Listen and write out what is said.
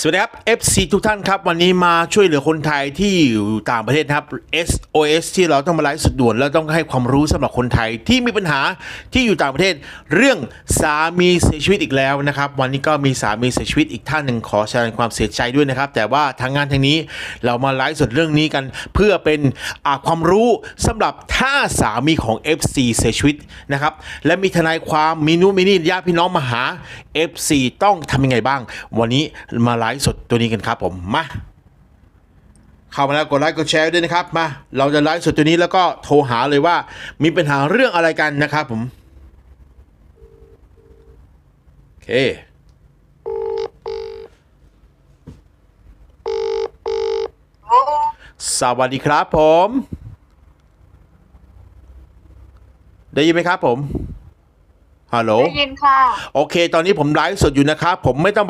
สวัสดีครับ FC ทุกท่านครับ วันนี้มาช่วยเหลือคนไทยที่อยู่ต่างประเทศครับ SOS ที่เราต้องมาไลฟ์สุดด่วน แล้วต้องให้ความรู้สำหรับคนไทยที่มีปัญหาที่อยู่ต่างประเทศ เรื่องสามีเสียชีวิตอีกแล้วนะครับ วันนี้ก็มีสามีเสียชีวิตอีกท่านหนึ่งขอแสดงความเสียใจด้วยนะครับ แต่ว่าทางงานทางนี้เรามาไลฟ์สดเรื่องนี้กันเพื่อเป็นอาความรู้สำหรับถ้าสามีของ FC เสียชีวิตนะครับและมีทนายความมีนู้นมีนี่ญาติพี่น้องมาหา FC ต้องทำยังไงบ้าง วันนี้มาไลฟ์สดตัวนี้กันครับผมมาเข้ามาแล้วกดไลค์กดแชร์ด้วยนะครับมาเราจะไลฟ์สดตัวนี้แล้วก็โทรหาเลยว่ามีปัญหาเรื่องอะไรกันนะครับผมโอเคสวัสดีครับผม ได้ยินไหมครับผมฮัลโหลได้ยินค่ะ โอเค ตอนนี้ผมไลฟ์สดอยู่นะครับ ผมไม่ต้อง